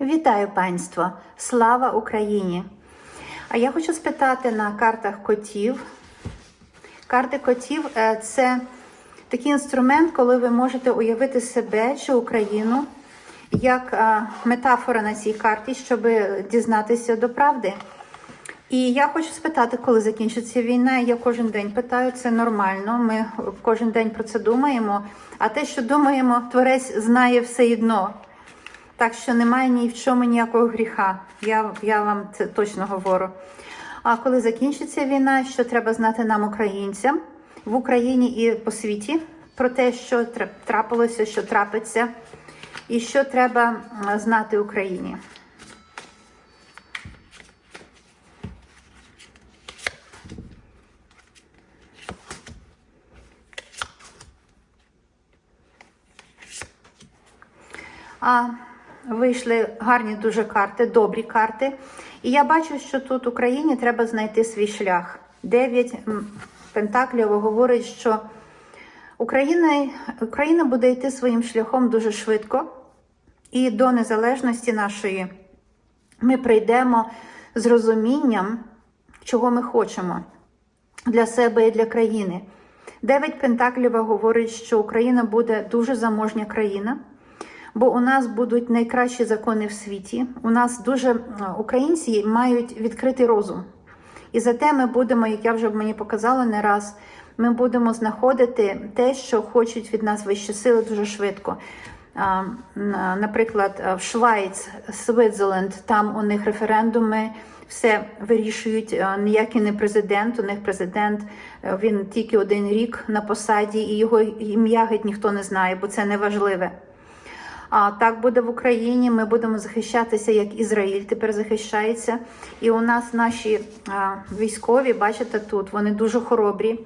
Вітаю панство! Слава Україні! А я хочу спитати на картах котів. Карти котів е, це такий інструмент, коли ви можете уявити себе чи Україну як е, метафора на цій карті, щоб дізнатися до правди. І я хочу спитати, коли закінчиться війна. Я кожен день питаю, це нормально. Ми кожен день про це думаємо. А те, що думаємо, творець знає все одно. Так що немає ні в чому ніякого гріха. Я, я вам це точно говорю. А коли закінчиться війна, що треба знати нам, українцям, в Україні і по світі, про те, що трапилося, що трапиться, і що треба знати Україні. А вийшли гарні дуже карти, добрі карти. І я бачу, що тут Україні треба знайти свій шлях. Дев'ять пентаклів говорить, що Україна, Україна буде йти своїм шляхом дуже швидко, і до незалежності нашої ми прийдемо з розумінням, чого ми хочемо для себе і для країни. Дев'ять пентаклів говорить, що Україна буде дуже заможня країна, бо у нас будуть найкращі закони в світі. У нас дуже е, українці мають відкритий розум. І зате ми будемо, як я вже мені показала не раз, ми будемо знаходити те, що хочуть від нас вищі сили дуже швидко. Наприклад, в Швайц, Свитзерленд, там у них референдуми все вирішують. Ніякий не президент. У них президент е, він тільки один рік на посаді, і його ім'я геть ніхто не знає, бо це не важливе. А так буде в Україні. Ми будемо захищатися, як Ізраїль тепер захищається. І у нас наші а, військові, бачите, тут вони дуже хоробрі.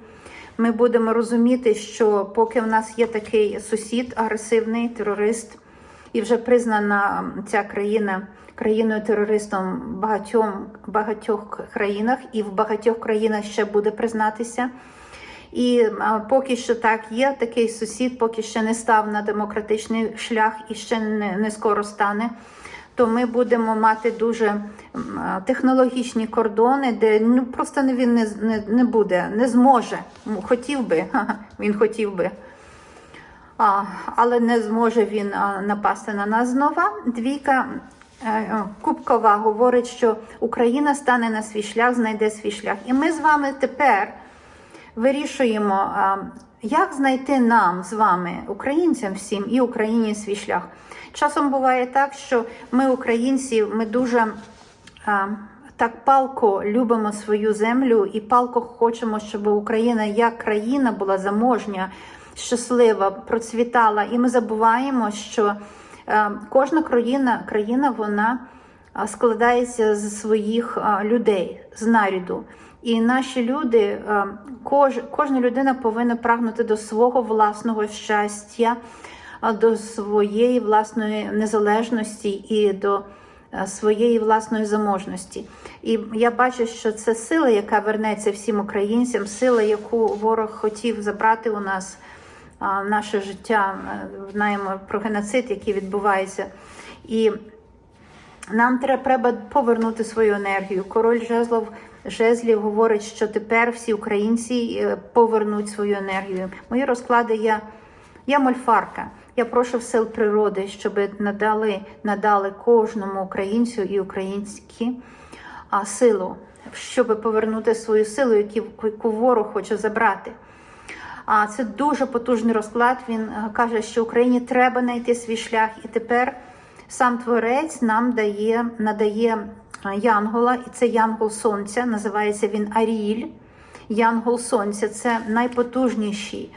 Ми будемо розуміти, що поки в нас є такий сусід, агресивний терорист, і вже признана ця країна країною терористом в багатьом багатьох країнах, і в багатьох країнах ще буде признатися. І поки що так є, такий сусід, поки ще не став на демократичний шлях і ще не, не скоро стане. То ми будемо мати дуже технологічні кордони, де ну просто він не, не, не буде, не зможе. Хотів би, він хотів би. А, але не зможе він напасти на нас знова. Двійка е, е, Кубкова говорить, що Україна стане на свій шлях, знайде свій шлях. І ми з вами тепер вирішуємо, як знайти нам з вами, українцям всім і Україні свій шлях. Часом буває так, що ми, українці, ми дуже так палко любимо свою землю і палко хочемо, щоб Україна як країна була заможня, щаслива, процвітала. І ми забуваємо, що кожна країна, країна вона складається з своїх людей, з наряду. І наші люди, кож, кожна людина повинна прагнути до свого власного щастя, до своєї власної незалежності і до е, своєї власної заможності. І я бачу, що це сила, яка вернеться всім українцям, сила, яку ворог хотів забрати у нас а, наше життя. Е, Знаємо про геноцид, який відбувається. І нам треба повернути свою енергію. Король жезлов жезлів говорить, що тепер всі українці е, повернуть свою енергію. Мої розклади я, я мольфарка. Я прошу сил природи, щоб надали, надали кожному українцю і українські а, силу, щоб повернути свою силу, яку, ворог хоче забрати. А це дуже потужний розклад. Він е, каже, що Україні треба знайти свій шлях, і тепер сам творець нам дає, надає Янгола, і це Янгол Сонця. Називається він Аріїль. Янгол Сонця це найпотужніший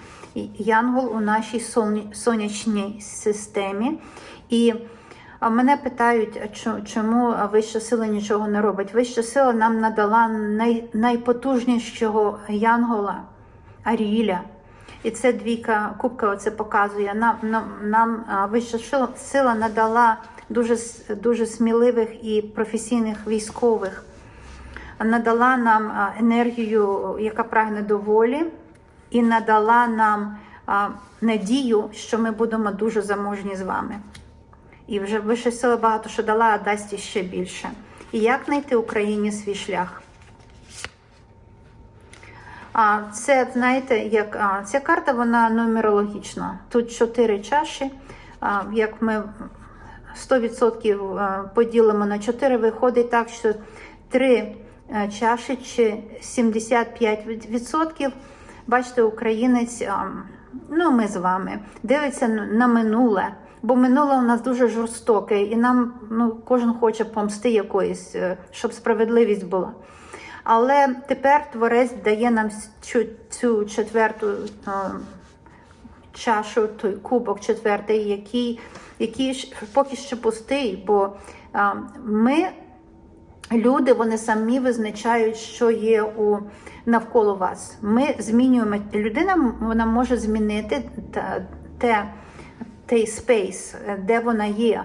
янгол у нашій сонячній системі. І мене питають, чому вища сила нічого не робить. Вища сила нам надала най, найпотужнішого янгола Аріїля. І це двійка кубка це показує. Нам, нам, нам вища сила надала дуже, дуже сміливих і професійних військових. Надала нам енергію, яка прагне до волі, і надала нам надію, що ми будемо дуже заможні з вами. І вже вища сила багато що дала, а дасть іще більше. І як знайти Україні свій шлях? А це, знаєте, як а, ця карта вона нумерологічна. Тут чотири чаші. А, як ми 100% поділимо на 4, виходить так, що 3 е, чаші чи 75%, бачите, українець, ну ми з вами, дивиться на минуле. Бо минуле у нас дуже жорстоке, і нам ну, кожен хоче помсти якоїсь, е, щоб справедливість була. Але тепер творець дає нам цю, цю четверту е, чашу, той кубок четвертий, який, який поки що пустий, бо ми, люди, вони самі визначають, що є у навколо вас. Ми змінюємо людина, вона може змінити те, той спейс, де вона є.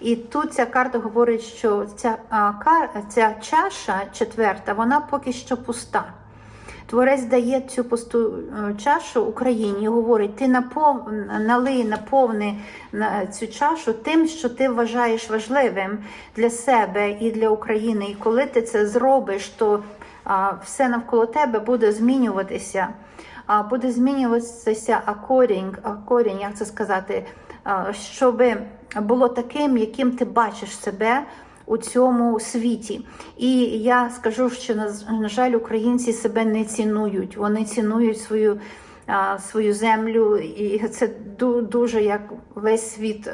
І тут ця карта говорить, що ця, ця чаша четверта, вона поки що пуста. Творець дає цю пусту е, чашу Україні і говорить: ти напов... налий, наповни цю чашу тим, що ти вважаєш важливим для себе і для України. І коли ти це зробиш, то все навколо тебе буде змінюватися. Буде змінюватися акорінг, акорінг, як це сказати, щоб було таким, яким ти бачиш себе у цьому світі. І я скажу, що на, жаль, українці себе не цінують. Вони цінують свою. Свою землю, і це ду- дуже як весь світ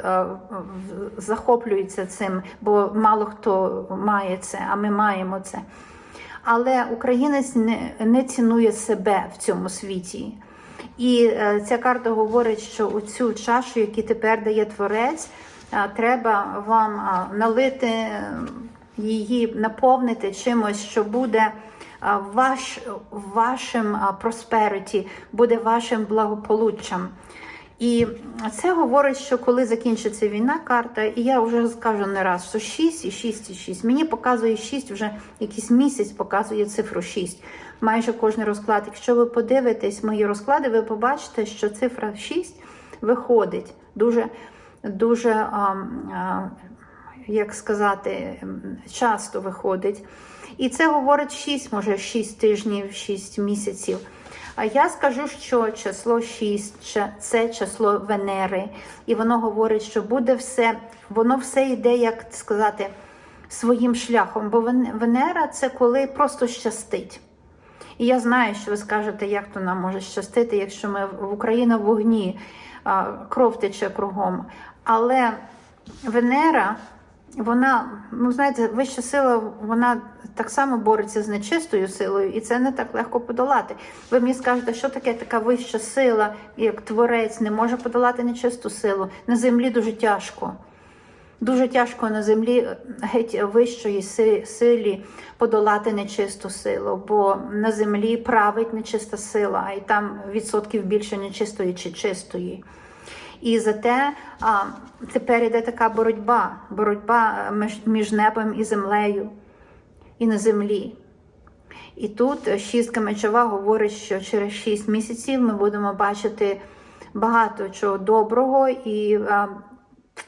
захоплюється цим, бо мало хто має це, а ми маємо це. Але українець не, не цінує себе в цьому світі. І е, ця карта говорить, що у цю чашу, яку тепер дає творець, треба вам е, налити е, її, наповнити чимось, що буде е, ваш, вашим просперіті, буде вашим благополуччям. І це говорить, що коли закінчиться війна, карта, і я вже скажу не раз, що 6 і 6 і 6. Мені показує 6, вже якийсь місяць показує цифру 6. Майже кожен розклад. Якщо ви подивитесь мої розклади, ви побачите, що цифра 6 виходить дуже, дуже, як сказати, часто виходить. І це говорить 6, може 6 тижнів, 6 місяців. А я скажу, що число 6 це- це число Венери, і воно говорить, що буде все, воно все йде, як сказати, своїм шляхом. Бо Венера це коли просто щастить. І я знаю, що ви скажете, як то нам може щастити, якщо ми в Україна в вогні, кров тече кругом. Але Венера, вона, ну знаєте, вища сила, вона так само бореться з нечистою силою, і це не так легко подолати. Ви мені скажете, що таке така вища сила, як творець, не може подолати нечисту силу. На землі дуже тяжко. Дуже тяжко на землі геть вищої силі подолати нечисту силу, бо на землі править нечиста сила, й там відсотків більше нечистої чи чистої. І зате а, тепер іде така боротьба, боротьба між, між небом і землею, і на землі. І тут шістка мечова говорить, що через 6 місяців ми будемо бачити багато чого доброго і а,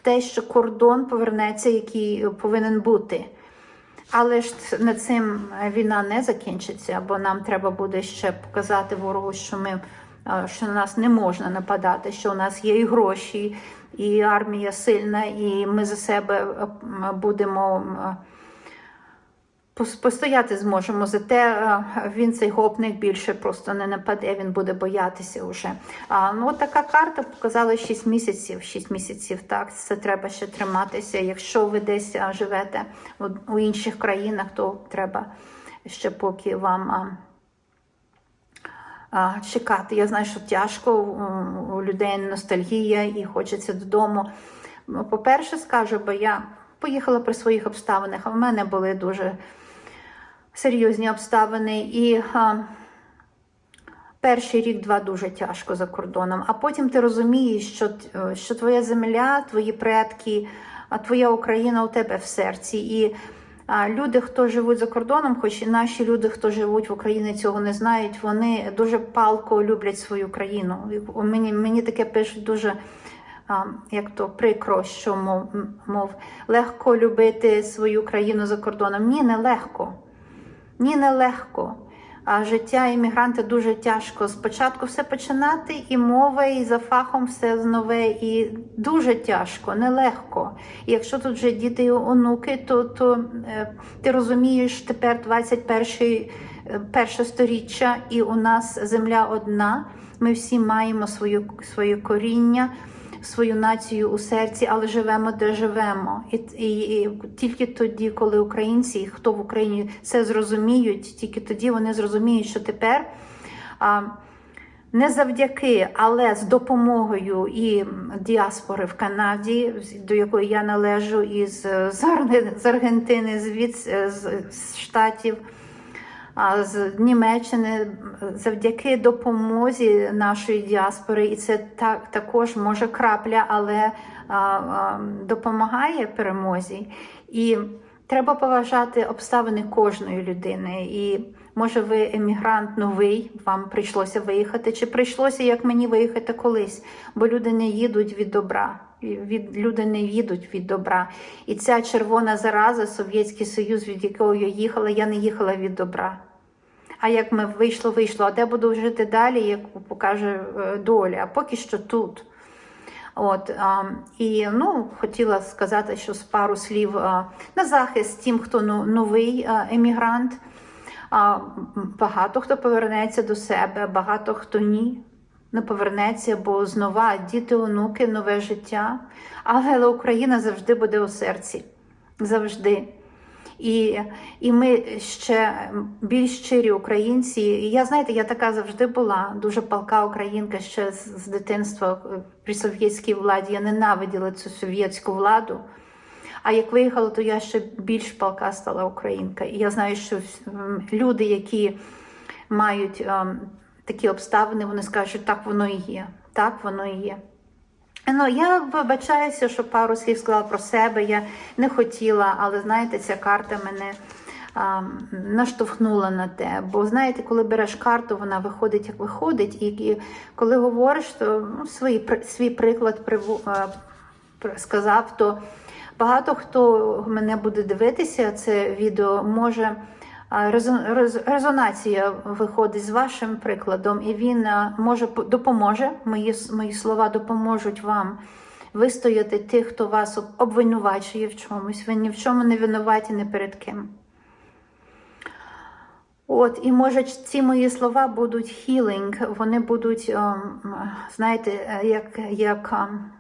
те, що кордон повернеться, який повинен бути. Але ж над цим війна не закінчиться, бо нам треба буде ще показати ворогу, що ми що на нас не можна нападати, що у нас є і гроші, і армія сильна, і ми за себе будемо. Постояти зможемо, зате е, він цей гопник більше просто не нападе, він буде боятися вже. А, ну, от така карта показала 6 місяців. 6 місяців, так, це треба ще триматися. Якщо ви десь живете у, інших країнах, то треба ще поки вам. А, чекати. Я знаю, що тяжко, у- у людей ностальгія і хочеться додому. Ну, По-перше, скажу, бо я поїхала при своїх обставинах, а в мене були дуже серйозні обставини. І а, перший рік-два дуже тяжко за кордоном. А потім ти розумієш, що, що твоя земля, твої предки, твоя Україна у тебе в серці. І люди, хто живуть за кордоном, хоч і наші люди, хто живуть в Україні, цього не знають, вони дуже палко люблять свою країну. Мені, мені таке пишуть дуже як то прикро, що мов, легко любити свою країну за кордоном. Ні, не легко. Ні, не легко. А життя іммігранта дуже тяжко. Спочатку все починати, і мова, і за фахом все нове, і дуже тяжко, нелегко. І якщо тут вже діти і онуки, то, то е, ти розумієш тепер 21 е, перше сторіччя, і у нас земля одна. Ми всі маємо свою, своє коріння свою націю у серці, але живемо де живемо. І, і, і тільки тоді, коли українці, хто в Україні це зрозуміють, тільки тоді вони зрозуміють, що тепер. А, не завдяки, але з допомогою і діаспори в Канаді, до якої я належу, із з з Аргентини, звід з з штатів, з Німеччини, завдяки допомозі нашої діаспори, і це так також може крапля, але а, а, допомагає перемозі. І треба поважати обставини кожної людини. І може ви емігрант новий, вам прийшлося виїхати, чи прийшлося як мені виїхати колись, бо люди не їдуть від добра. Від люди не їдуть від добра. І ця червона зараза, Совєтський Союз, від якого я їхала, я не їхала від добра. А як ми вийшло, вийшло, а де буду жити далі, як покаже е, доля, а поки що тут. От а, і ну хотіла сказати, що з пару слів а, на захист тим, хто ну, новий а, емігрант. А, багато хто повернеться до себе, багато хто ні. Не повернеться, бо знова діти, онуки, нове життя. Але Україна завжди буде у серці. Завжди. І, і ми ще більш щирі українці. І я знаєте, я така завжди була, дуже палка українка ще з, з дитинства е, при совєтській владі. Я ненавиділа цю совєтську владу. А як виїхала, то я ще більш палка стала українка. І я знаю, що люди, які мають ем, такі обставини, вони скажуть, що так воно і є. Так воно і є. Ну, я вибачаюся, що пару слів сказала про себе. Я не хотіла, але знаєте, ця карта мене а, наштовхнула на те. Бо знаєте, коли береш карту, вона виходить як виходить, і, і коли говориш, то ну, свій, свій приклад приву, а, сказав, то багато хто мене буде дивитися, це відео може. Резонація виходить з вашим прикладом, і він може допоможе. Мої, мої слова допоможуть вам вистояти тих, хто вас обвинувачує в чомусь. Ви ні в чому не винуваті ні перед ким. От, і може ці мої слова будуть healing, вони будуть, ем, знаєте, е, як, як, ем,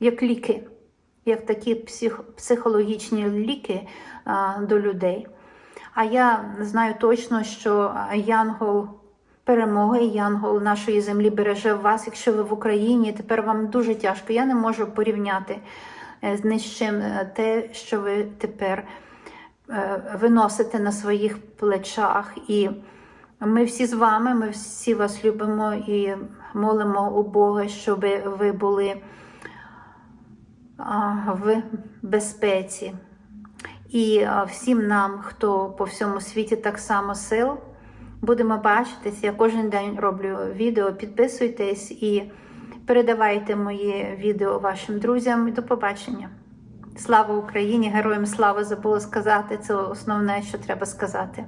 як ліки, як такі псих, психологічні ліки е, до людей. А я знаю точно, що Янгол перемоги, Янгол нашої землі береже вас, якщо ви в Україні. Тепер вам дуже тяжко. Я не можу порівняти е, з нічим е, те, що ви тепер е, виносите на своїх плечах. І ми всі з вами, ми всі вас любимо і молимо у Бога, щоб ви були в безпеці. І всім нам, хто по всьому світі так само сил, будемо бачитись. Я кожен день роблю відео. Підписуйтесь і передавайте мої відео вашим друзям. До побачення. Слава Україні! Героям слава забула сказати. Це основне, що треба сказати.